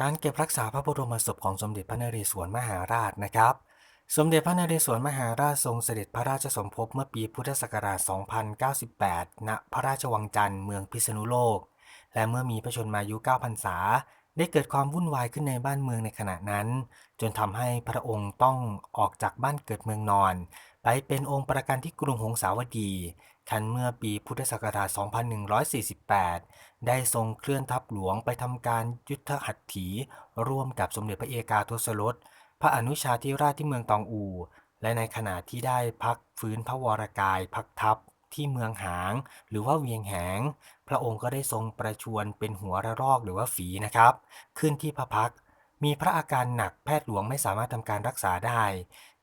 การเก็บรักษาพระบรมศพของสมเด็จพระนเรศวรมหาราชนะครับ สมเด็จพระนเรศวรมหาราชทรงเสด็จพระราชสมภพเมื่อปีพุทธศักราช 2098 ณ พระราชวังจันทร์เมืองพิษณุโลก และเมื่อมีพระชนมายุ9,000ษา ได้เกิดความวุ่นวายขึ้นในบ้านเมืองในขณะนั้น จนทำให้พระองค์ต้องออกจากบ้านเกิดเมืองนอน ไปเป็นองค์ประกันที่กรุงหงสาวดีคันเมื่อปีพุทธศักราช 2148 ได้ทรงเคลื่อนทัพหลวงไปทำการยุทธหัตถี ร่วมกับสมเด็จพระเอกาทศรส พระอนุชาธิราชที่เมืองตองอู และในขณะที่ได้พักฟื้นพระวรกายพักทัพ ที่เมืองหาง หรือว่าเวียงแหง พระองค์ก็ได้ทรงประชวรเป็นหัวระรอกหรือว่าฝีนะครับ ขึ้นที่พระพัก มีพระอาการหนักแพทย์หลวงไม่สามารถทำการรักษาได้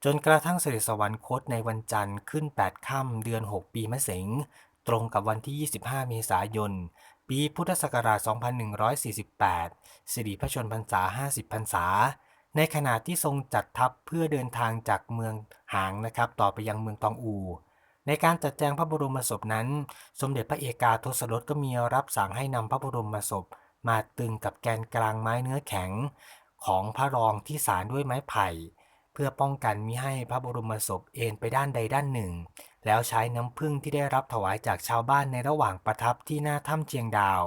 จนกระทั่งเสด็จสวรรคตในวันจันทร์ขึ้น 8 ค่ำเดือน 6 ปีมะเสงตรงกับวันที่ 25 เมษายน ปีพุทธศักราช 2148 สิริพระชนพรรษา 50 พรรษา ในขณะที่ทรงจัดทัพเพื่อเดินทางจากเมืองหางนะครับ ต่อไปยังเมืองตองอู ในการจัดแจงพระบรมศพนั้น สมเด็จพระเอกาทศรสก็มีรับสั่งให้นำพระบรมศพ มาตึงกับแกนกลางไม้เนื้อแข็ง ของพระรองที่สารด้วยไม้ไผ่ เพื่อป้องกันมิให้พระบรมศพเอ็นไปด้านใดด้านหนึ่ง แล้วใช้น้ำผึ้งที่ได้รับถวายจากชาวบ้านในระหว่างประทับที่หน้าถ้ำเชียงดาว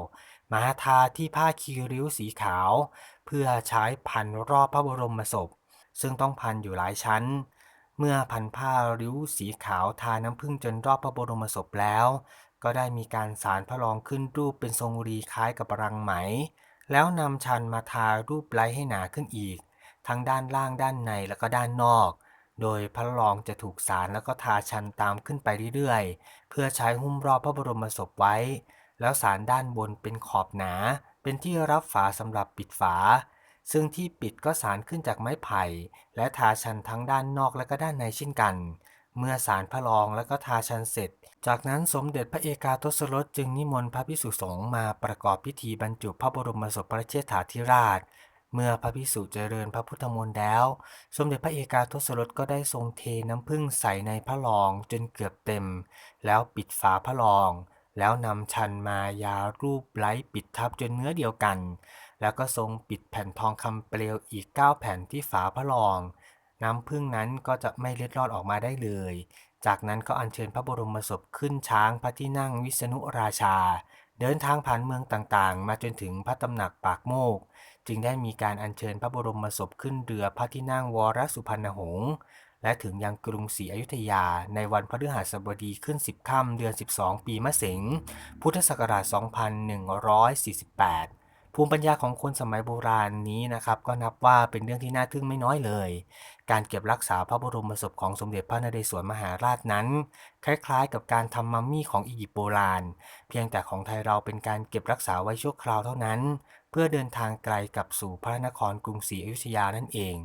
มาทาที่ผ้าคีริ้วสีขาว เพื่อใช้พันรอบพระบรมศพ ซึ่งต้องพันอยู่หลายชั้น เมื่อพันผ้าริ้วสีขาวทาน้ำผึ้งจนรอบพระบรมศพแล้ว ก็ได้มีการสารพระรองขึ้นรูปเป็นทรงรีคล้ายกับรังไหม แล้วนำชันมาทารูปไล้ให้หนาขึ้นอีก ทั้งด้านล่างด้านในแล้วก็ด้านนอก โดยพระรองจะถูกสารแล้วก็ทาชันตามขึ้นไปเรื่อยๆ เพื่อใช้หุ้มรอบพระบรมศพไว้ แล้วสารด้านบนเป็นขอบหนา เป็นที่รับฝาสำหรับปิดฝา ซึ่งที่ปิดก็สารขึ้นจากไม้ไผ่ และทาชันทั้งด้านนอกและก็ด้านในเช่นกัน เมื่อสารพระรองแล้วก็ทาชันเสร็จ จากนั้นสมเด็จพระเอกาทศรสจึงนิมนต์พระภิกษุสงฆ์มาประกอบพิธีบรรจุพระบรมศพพระเชษฐาธิราช เมื่อพระภิกษุเจริญพระพุทธมนต์แล้ว สมเด็จพระเอกาทศรสก็ได้ทรงเทน้ำผึ้งใส่ในพระรองจนเกือบเต็ม แล้วปิดฝาพระรอง แล้วนำชันมายารูปไล้ปิดทับจนเนื้อเดียวกัน แล้วก็ทรงปิดแผ่นทองคำเปลวอีก 9 แผ่นที่ฝาพระรอง น้ำผึ้งนั้นก็จะไม่เล็ดลอดออกมาได้เลย จากนั้นก็อัญเชิญพระบรมศพขึ้นช้างพระที่นั่งวิษณุราชา เดินทางผ่านเมืองต่างๆ มาจนถึงพระตำหนักปากโมก จึงได้มีการอัญเชิญพระบรมศพขึ้นเรือพระที่นั่งวรสุพรรณหงษ์และถึงยังกรุงศรีอยุธยาในวันพฤหัสบดีขึ้น 10 ค่ำเดือน 12 ปีมะเสงพุทธศักราช 2148 ภูมิปัญญาของคนสมัยโบราณนี้นะครับก็นับว่าเป็นเรื่องที่น่าทึ่งไม่น้อยเลย การเก็บรักษาพระบรมศพของสมเด็จพระนเรศวรมหาราชนั้น คล้ายๆ กับการทำมัมมี่ของอียิปต์โบราณ เพียงแต่ของไทยเราเป็นการเก็บรักษาไว้ชั่วคราวเท่านั้น เพื่อเดินทางไกลกลับสู่พระนครกรุงศรีอยุธยานั่นเอง